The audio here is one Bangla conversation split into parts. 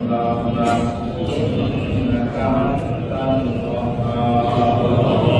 গতকাল আমাদের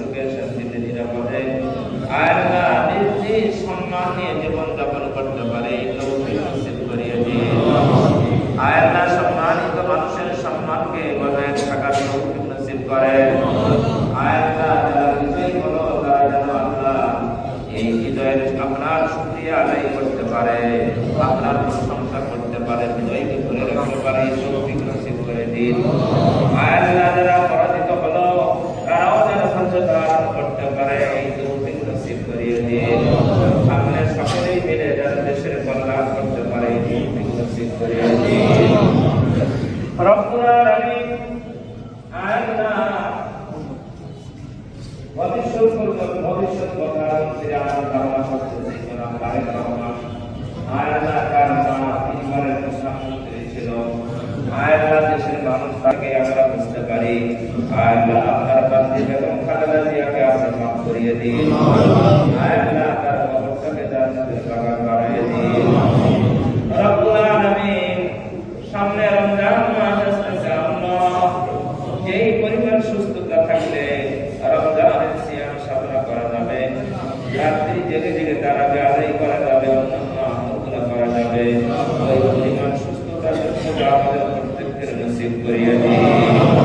সুখে শান্তিতে নিরাপদে। আয়াল্লাহ নিজ সম্মান নিয়ে জীবন যাপন করতে পারে করিয়ে দিন আয়াল্লাহ সম্মানিত মানুষের সম্মানকে বজায় থাকার তৌফিক নসিব করেন আয়াল্লাহ যারা বিজয়ী হলো তারা যেন আল্লাহ এই হৃদয়ের আপনার শুক্রিয়া আদায় করতে পারে, আপনার প্রশংসা করতে পারে, হৃদয়কে ধরে রাখতে পারে নসিব করে দিন। আয়াল্লাহ যারা পরাজিত হলো তারাও যেন ধৈর্য ধারণ করতে পারে এই তৌফিক নসিব সামনে সকলেই মিলে যেন দেশের কল্যাণ করতে পারে বুঝতে পারি। আয়াল্লাহ আপনার বান্দি বেগম খালেদা জিয়াকে আপনি মাফ করিয়ে দিন রাত্রি জেগে জেগে তারাবে আদায় করা যাবে, অন্যান্য আমলগুলো করা যাবে। সুস্থতার আমাদের প্রত্যেকের নসিব করিয়া দিন